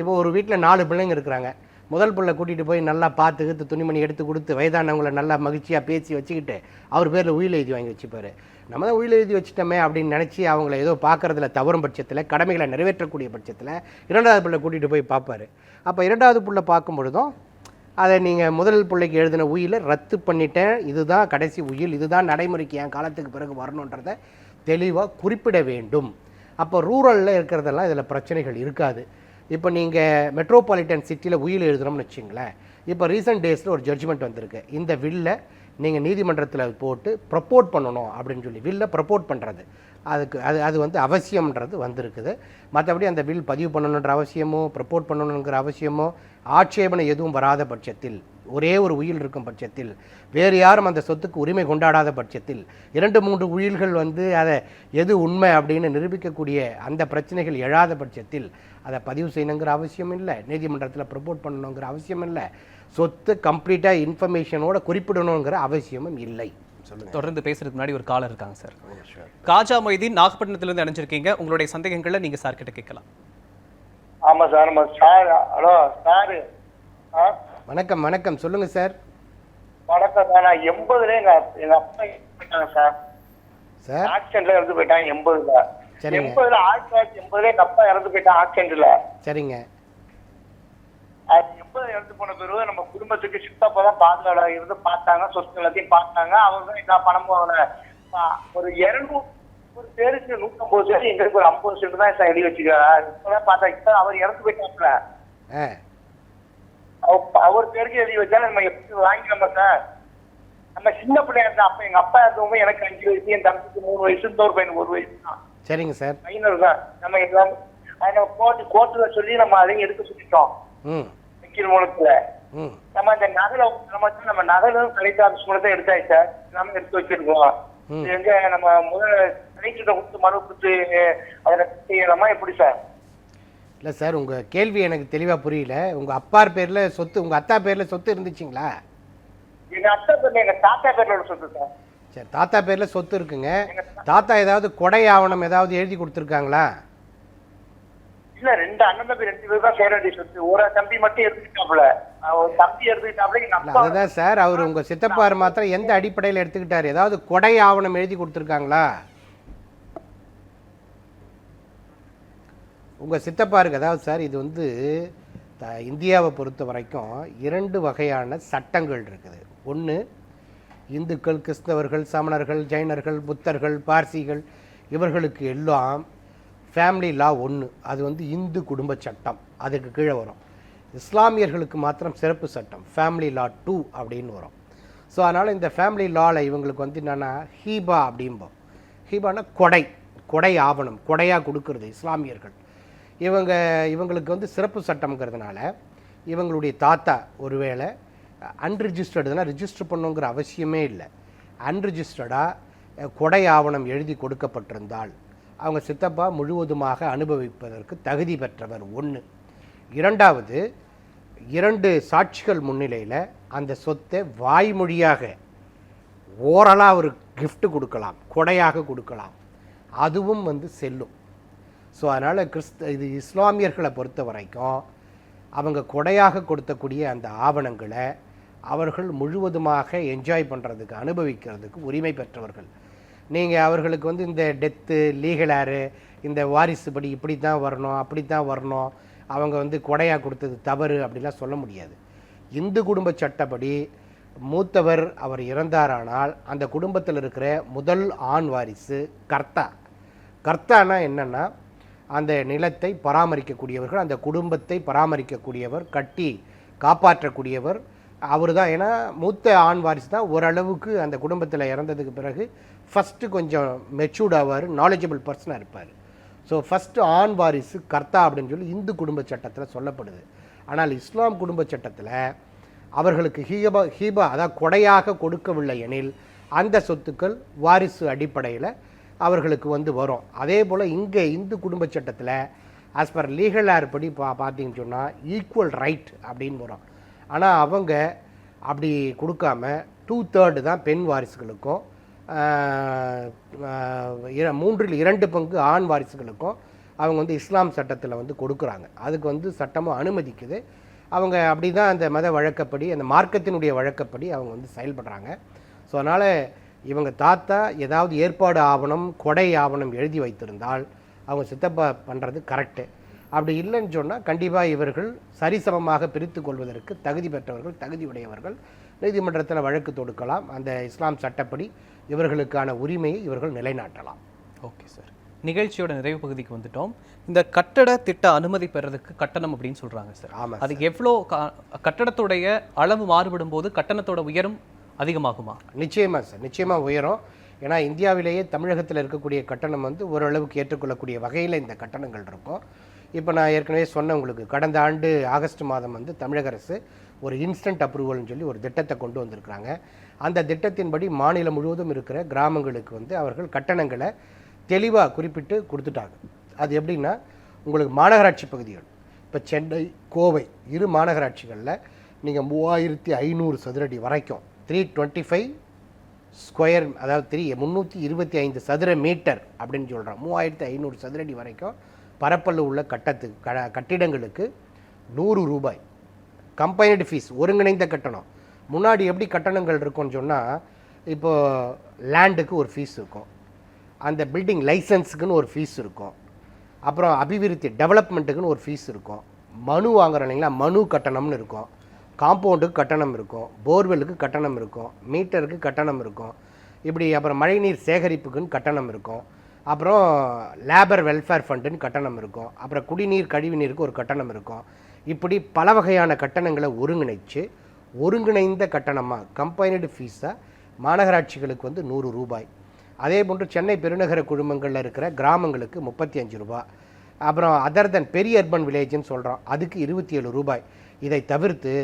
இப்போ ஒரு வீட்டில் நாலு பிள்ளைங்க இருக்கிறாங்க. முதல் பிள்ளை கூட்டிகிட்டு போய் நல்லா பார்த்து கற்று துணிமணி எடுத்து கொடுத்து வயதானவங்களை நல்லா மகிழ்ச்சியாக பேசி வச்சுக்கிட்டு அவர் பேரில் உயில் எழுதி வாங்கி வச்சுப்பாரு. நம்ம தான் உயில் எழுதி வச்சிட்டோமே அப்படின்னு நினச்சி அவங்கள ஏதோ பார்க்குறதுல தவறும் பட்சத்தில் கடமைகளை நிறைவேற்றக்கூடிய பட்சத்தில் இரண்டாவது பிள்ளை கூட்டிகிட்டு போய் பார்ப்பார். அப்போ இரண்டாவது பிள்ளை பார்க்கும் பொழுதும் அதை நீங்கள் முதல் பிள்ளைக்கு எழுதின உயிலை ரத்து பண்ணிட்டேன் இதுதான் கடைசி உயில் இதுதான் நடைமுறைக்கு என் காலத்துக்கு பிறகு வரணுன்றதை தெளிவாக குறிப்பிட வேண்டும். அப்போ ரூரலில் இருக்கிறதெல்லாம் இதில் பிரச்சனைகள் இருக்காது. இப்போ நீங்கள் மெட்ரோபாலிட்டன் சிட்டியில் உயில் எழுதுறோம்னு வச்சிங்களேன். இப்போ ரீசெண்ட் டேஸில் ஒரு ஜட்ஜ்மெண்ட் வந்திருக்கு. இந்த வில்லை நீங்கள் நீதிமன்றத்தில் போட்டு ப்ரப்போர்ட் பண்ணணும் அப்படின்னு சொல்லி வில்லை ப்ரப்போர்ட் பண்ணுறது அதுக்கு அது அது வந்து அவசியம்ன்றது வந்திருக்குது. மற்றபடி அந்த வில் பதிவு பண்ணணுன்ற அவசியமோ ப்ரப்போர்ட் பண்ணணுங்கிற அவசியமோ ஆட்சேபனை எதுவும் வராத பட்சத்தில் ஒரே ஒரு உயில் இருக்கும் பட்சத்தில் வேறு யாரும் அந்த சொத்துக்கு உரிமை கொண்டாடாத பட்சத்தில் இரண்டு மூன்று உயில்கள் வந்து அதை எது உண்மை அப்படின்னு நிரூபிக்கக்கூடிய அந்த பிரச்சனைகள் எழாத பட்சத்தில் அதை பதிவு செய்யணுங்கிற அவசியம் இல்லை நீதிமன்றத்தில் ப்ரப்போர்ட் பண்ணணுங்கிற அவசியம் இல்லை. சொத்து கம்ப்ளீட்டாக இன்ஃபர்மேஷனோட குறிப்பிடணுங்கிற அவசியமும் இல்லை. தொடர்ந்து பேசுறதுக்கு முன்னாடி ஒரு காலர் இருக்காங்க சார். காஜா மொய்தீன் நாகப்பட்டினத்திலிருந்து அணைஞ்சிருக்கீங்க உங்களுடைய சந்தேகங்களை நீங்க சார் கிட்ட கேட்கலாம். ஆமா சார் சார் ஹலோ சாரு ஆ வணக்கம் வணக்கம். சொல்லுங்க சார் வணக்கம் சார் நான் எண்பதுல எங்க எங்க அப்பா போயிட்டாங்க சார் சார் ஆக்சிடென்ட்ல இறந்து போயிட்டாங்க எண்பதுல. எண்பதுல ஆயிரத்தி தொள்ளாயிரத்தி எண்பதுல எங்க அப்பா இறந்து போயிட்டாங்க ஆக்சிடென்ட்ல சரிங்க. எண்பது இறந்து போன பிறகு நம்ம குடும்பத்துக்கு சித்தப்பா தான் பாதுகாவலர் இருந்து பார்த்தாங்க சொத்து எல்லாத்தையும் பார்த்தாங்க. அவங்க தான் எல்லா பணமும் அவனை பா- ஒரு இருநூறு ஒரு பேருக்கு நூற்றம்பது பேர் எங்களுக்கு ஒரு ஐம்பது சென்ட் தான் சார் எழுதி வச்சுக்கிறார். இப்பதான் பார்த்தா இப்ப அவர் இறந்து போயிட்டாப்ல அவர் பேருக்கு எழுதி வச்சா நம்ம எப்படி வாங்கிக்கலாமா சார்? நம்ம சின்ன பிள்ளையா இருந்தா அப்ப எங்க அப்பா இருந்தவங்க எனக்கு அஞ்சு வயசு என் தம்பிக்கு மூணு வயசு இன்னொரு பையனுக்கு ஒரு வயசு தான். சரிங்க சார். மைனர் தான். நம்ம எல்லாம் அதை நம்ம கோர்ட்டு கோர்ட்டுல சொல்லி நம்ம அதையும் எடுக்க சொல்லிட்டோம் வக்கீல் மூலத்துல. நம்ம இந்த நகல நம்ம நம்ம நகலும் கலெக்டர் ஆஃபீஸ் மூலத்தை எடுத்தாச்சு சார். எல்லாமே எடுத்து வச்சிருக்கோம். எங்க நம்ம முதல்ல கலெக்டர்கிட்ட கொடுத்து மனு கொடுத்து அதை செய்யலாமா எப்படி சார்? இல்லை சார் உங்கள் கேள்வி எனக்கு தெளிவாக புரியல. உங்கள் அப்பார் பேரில் சொத்து உங்கள் அத்தா பேரில் சொத்து இருந்துச்சுங்களா? எங்க அத்தை பேர்ல எங்க தாத்தா பேர்ல சொத்து சார். சரி தாத்தா பேரில் சொத்து இருக்குங்க. தாத்தா ஏதாவது கொடை ஆவணம் ஏதாவது எழுதி கொடுத்துருக்காங்களா? இல்ல ரெண்டு அண்ணன் தம்பி ரெண்டு பேர் தான் சேர வேண்டிய சொத்து. ஒரு தம்பி மட்டும் எடுத்துக்கிட்டாப்புல தம்பி எடுத்துக்கிட்டாப்புல அப்பா அதுதான் சார் அவர் உங்கள் சித்தப்பார் மாத்திரம் எந்த அடிப்படையில் எடுத்துக்கிட்டார்? ஏதாவது கொடை ஆவணம் எழுதி கொடுத்துருக்காங்களா? உங்கள் சித்தப்பாருக்கு அதாவது சார் இது வந்து த இந்தியாவை பொறுத்த வரைக்கும் இரண்டு வகையான சட்டங்கள் இருக்குது. ஒன்று இந்துக்கள் கிறிஸ்தவர்கள் சமணர்கள் ஜைனர்கள் புத்தர்கள் பார்சிகள் இவர்களுக்கு எல்லாம் ஃபேமிலி லா ஒன்று அது வந்து இந்து குடும்ப சட்டம். அதுக்கு கீழே வரும். இஸ்லாமியர்களுக்கு மாத்திரம் சிறப்பு சட்டம் ஃபேமிலி லா டூ அப்படின்னு வரும். ஸோ அதனால் இந்த ஃபேமிலி லாவில் இவங்களுக்கு வந்து என்னென்னா ஹீபா அப்படிம்போம். ஹீபானா கொடை கொடை ஆவணம் கொடையாக கொடுக்கறது இஸ்லாமியர்கள். இவங்க இவங்களுக்கு வந்து சிறப்பு சட்டம்ங்கிறதுனால இவங்களுடைய தாத்தா ஒருவேளை அன்ரிஜிஸ்டர்டுனா ரிஜிஸ்டர் பண்ணுங்கிற அவசியமே இல்லை. அன்ரிஜிஸ்டர்டாக கொடை ஆவணம் எழுதி கொடுக்கப்பட்டிருந்தால் அவங்க சித்தப்பா முழுவதுமாக அனுபவிப்பதற்கு தகுதி பெற்றவர் ஒன்று இரண்டாவது இரண்டு சாட்சிகள் முன்னிலையில் அந்த சொத்தை வாய்மொழியாக ஓரலாக ஒரு கிஃப்ட் கொடுக்கலாம் கொடையாக கொடுக்கலாம். அதுவும் வந்து செல்லும். ஸோ அதனால் கிறிஸ்த இது இஸ்லாமியர்களை பொறுத்த வரைக்கும் அவங்க கொடையாக கொடுத்தக்கூடிய அந்த ஆவணங்களை அவர்கள் முழுவதுமாக என்ஜாய் பண்ணுறதுக்கு அனுபவிக்கிறதுக்கு உரிமை பெற்றவர்கள். நீங்கள் அவர்களுக்கு வந்து இந்த டெத்து லீகலாரு இந்த வாரிசு படி இப்படி தான் வரணும் அப்படி தான் வரணும் அவங்க வந்து கொடையாக கொடுத்தது தவறு அப்படிலாம் சொல்ல முடியாது. இந்து குடும்ப சட்டப்படி மூத்தவர் அவர் இறந்தாரானால் அந்த குடும்பத்தில் இருக்கிற முதல் ஆண் வாரிசு கர்த்தா. கர்த்தானா என்னென்னா அந்த நிலத்தை பராமரிக்கக்கூடியவர்கள் அந்த குடும்பத்தை பராமரிக்கக்கூடியவர் கட்டி காப்பாற்றக்கூடியவர். அவர் தான் ஏன்னா மூத்த ஆண் வாரிசு தான். ஓரளவுக்கு அந்த குடும்பத்தில் இறந்ததுக்கு பிறகு ஃபஸ்ட்டு கொஞ்சம் மெச்சூர்ட் ஆவார் நாலேஜபிள் பர்சனாக இருப்பார். ஸோ ஃபஸ்ட்டு ஆண் வாரிசு கர்த்தா அப்படின்னு சொல்லி இந்து குடும்ப சட்டத்தில் சொல்லப்படுது. ஆனால் இஸ்லாம் குடும்ப சட்டத்தில் அவர்களுக்கு ஹீபா ஹீபா அதாவது கொடையாக கொடுக்கவில்லை எனில் அந்த சொத்துக்கள் வாரிசு அடிப்படையில் அவர்களுக்கு வந்து வரும். அதே போல் இங்கே இந்து குடும்ப சட்டத்தில் ஆஸ் பர் லீகல் ஏர் படி பா பார்த்தீங்கன்னு சொன்னால் ஈக்குவல் ரைட் அப்படின்னு வரும். ஆனால் அவங்க அப்படி கொடுக்காம டூ தேர்டு தான் பெண் வாரிசுகளுக்கும் இர- மூன்றில் இரண்டு பங்கு ஆண் வாரிசுகளுக்கும் அவங்க வந்து இஸ்லாம் சட்டத்தில் வந்து கொடுக்குறாங்க. அதுக்கு வந்து சட்டமும் அனுமதிக்குது. அவங்க அப்படி தான் அந்த மத வழக்கப்படி அந்த மார்க்கத்தினுடைய வழக்கப்படி அவங்க வந்து செயல்படுறாங்க. ஸோ அதனால் இவங்க தாத்தா ஏதாவது ஏற்பாடு ஆவணம் கொடை ஆவணம் எழுதி வைத்திருந்தால் அவங்க சித்தப்பா பண்ணுறது கரெக்டு அப்படி இல்லைன்னு சொன்னால் கண்டிப்பாக இவர்கள் சரிசமமாக பிரித்து கொள்வதற்கு தகுதி பெற்றவர்கள் தகுதி உடையவர்கள் நீதிமன்றத்தில் வழக்கு தொடுக்கலாம். அந்த இஸ்லாம் சட்டப்படி இவர்களுக்கான உரிமையை இவர்கள் நிலைநாட்டலாம். Okay sir. நிகழ்ச்சியோட நிறைவு பகுதிக்கு வந்துட்டோம். இந்த கட்டட திட்ட அனுமதி பெறதுக்கு கட்டணம் அப்படின்னு சொல்றாங்க சார். ஆமாம் அது எவ்வளோ கட்டடத்துடைய அளவு மாறுபடும் போது கட்டணத்தோட உயரம் அதிகமாகுமா? நிச்சயமாக சார். நிச்சயமாக உயரும். ஏன்னா இந்தியாவிலேயே தமிழகத்தில் இருக்கக்கூடிய கட்டணம் வந்து ஓரளவுக்கு ஏற்றுக்கொள்ளக்கூடிய வகையில் இந்த கட்டணங்கள் இருக்கும். இப்போ நான் ஏற்கனவே சொன்னேன் உங்களுக்கு கடந்த ஆண்டு ஆகஸ்ட் மாதம் வந்து தமிழக அரசு ஒரு இன்ஸ்டன்ட் அப்ரூவல்னு சொல்லி ஒரு திட்டத்தை கொண்டு வந்திருக்கிறாங்க. அந்த திட்டத்தின்படி மாநிலம் முழுவதும் இருக்கிற கிராமங்களுக்கு வந்து அவர்கள் கட்டணங்களை தெளிவாக குறிப்பிட்டு கொடுத்துட்டாங்க. அது எப்படின்னா உங்களுக்கு மாநகராட்சி பகுதிகள். இப்போ சென்னை கோவை இரு மாநகராட்சிகளில் நீங்கள் மூவாயிரத்தி ஐநூறு சதுரடி வரைக்கும் த்ரீ டுவெண்ட்டி ஃபைவ் ஸ்கொயர் அதாவது த்ரீ முந்நூற்றி இருபத்தி ஐந்து சதுர மீட்டர் அப்படின்னு சொல்கிறோம் மூவாயிரத்தி ஐநூறு சதுரடி வரைக்கும் பரப்பளவு உள்ள கட்டத்துக்கு க கட்டிடங்களுக்கு நூறு ரூபாய். கம்பைனடு ஃபீஸ் ஒருங்கிணைந்த கட்டணம். முன்னாடி எப்படி கட்டணங்கள் இருக்கும்னு சொன்னால் இப்போ லேண்டுக்கு ஒரு ஃபீஸ் இருக்கும். அந்த பில்டிங் லைசன்ஸுக்குன்னு ஒரு ஃபீஸ் இருக்கும். அப்புறம் அபிவிருத்தி டெவலப்மெண்ட்டுக்குன்னு ஒரு ஃபீஸ் இருக்கும். மனு வாங்குறோம் இல்லைங்களா? மனு கட்டணம்னு இருக்கும். காம்பவுண்டுக்கு கட்டணம் இருக்கும் போர்வெலுக்கு கட்டணம் இருக்கும் மீட்டருக்கு கட்டணம் இருக்கும் இப்படி அப்புறம் மழைநீர் சேகரிப்புக்குன்னு கட்டணம் இருக்கும் அப்புறம் லேபர் வெல்ஃபேர் ஃபண்டுன்னு கட்டணம் இருக்கும் அப்புறம் குடிநீர் கழிவுநீருக்கு ஒரு கட்டணம் இருக்கும். இப்படி பல வகையான கட்டணங்களை ஒருங்கிணைச்சு ஒருங்கிணைந்த கட்டணமாக கம்பைனடு ஃபீஸாக மாநகராட்சிகளுக்கு வந்து நூறு ரூபாய். அதே போன்று சென்னை பெருநகர குழுமங்களில் இருக்கிற கிராமங்களுக்கு முப்பத்தி அஞ்சு ரூபாய். அப்புறம் அதர் தென் பெரிய அர்பன் வில்லேஜ்னு சொல்கிறோம் அதுக்கு இருபத்தி ஏழு ரூபாய். இதை தவிர்த்து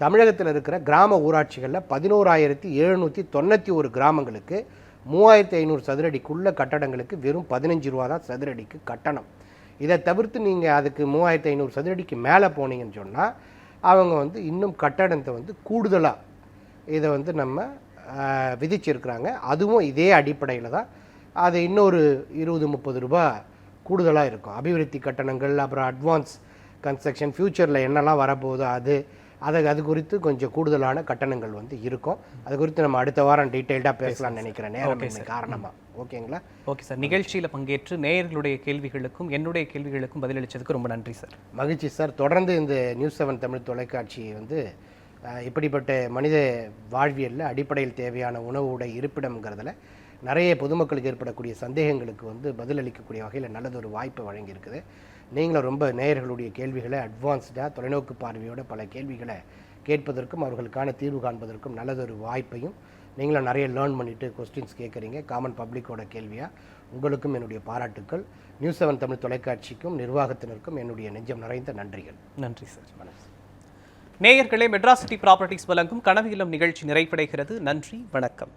தமிழகத்தில் இருக்கிற கிராம ஊராட்சிகளில் பதினோராயிரத்தி எழுநூற்றி தொண்ணூற்றி ஒரு கிராமங்களுக்கு மூவாயிரத்தி ஐநூறு சதுரடிக்குள்ள கட்டடங்களுக்கு வெறும் பதினஞ்சு ரூபா தான் சதுரடிக்கு கட்டணம். இதை தவிர்த்து நீங்கள் அதுக்கு மூவாயிரத்தி ஐநூறு சதுரடிக்கு மேலே போனீங்கன்னு சொன்னால் அவங்க வந்து இன்னும் கட்டடத்தை வந்து கூடுதலாக இதை வந்து நம்ம விதிச்சிருக்கிறாங்க. அதுவும் இதே அடிப்படையில் தான் அது இன்னொரு இருபது முப்பது ரூபா கூடுதலாக இருக்கும். அபிவிருத்தி கட்டணங்கள் அப்புறம் அட்வான்ஸ் கன்ஸ்ட்ரக்ஷன் ஃப்யூச்சரில் என்னெல்லாம் வரப்போகுதோ அது அதை அது குறித்து கொஞ்சம் கூடுதலான கட்டணங்கள் வந்து இருக்கும். அது குறித்து நம்ம அடுத்த வாரம் டீட்டெயில்டாக பேசலாம்னு நினைக்கிறேன் நேரம் காரணமாக ஓகேங்களா? ஓகே சார் நிகழ்ச்சியில் பங்கேற்று நேயர்களுடைய கேள்விகளுக்கும் என்னுடைய கேள்விகளுக்கும் பதிலளிச்சதுக்கு ரொம்ப நன்றி சார் மகிழ்ச்சி சார் தொடர்ந்து இந்த நியூஸ் செவன் தமிழ் தொலைக்காட்சி வந்து இப்படிப்பட்ட மனித வாழ்வியலில் அடிப்படையில் தேவையான உணவு உடை இருப்பிடம்ங்கிறதுல நிறைய பொதுமக்களுக்கு ஏற்படக்கூடிய சந்தேகங்களுக்கு வந்து பதிலளிக்கக்கூடிய வகையில் நல்லதொரு வாய்ப்பு வழங்கியிருக்குது. நீங்களும் ரொம்ப நேயர்களுடைய கேள்விகளை அட்வான்ஸ்டாக தொலைநோக்கு பார்வையோட பல கேள்விகளை கேட்பதற்கும் அவர்களுக்கான தீர்வு காண்பதற்கும் நல்லதொரு வாய்ப்பையும் நீங்களும் நிறைய லேர்ன் பண்ணிட்டு கொஸ்டின்ஸ் கேட்குறீங்க. காமன் பப்ளிக்கோட கேள்வியாக உங்களுக்கும் என்னுடைய பாராட்டுக்கள். நியூஸ் செவன் தமிழ் தொலைக்காட்சிக்கும் நிர்வாகத்தினருக்கும் என்னுடைய நெஞ்சம் நிறைந்த நன்றிகள். நன்றி சார். நேயர்களே மெட்ராசிட்டி ப்ராப்பர்ட்டிஸ் வழங்கும் கனவு இல்லம் நிகழ்ச்சி நிறைவடைகிறது. நன்றி வணக்கம்.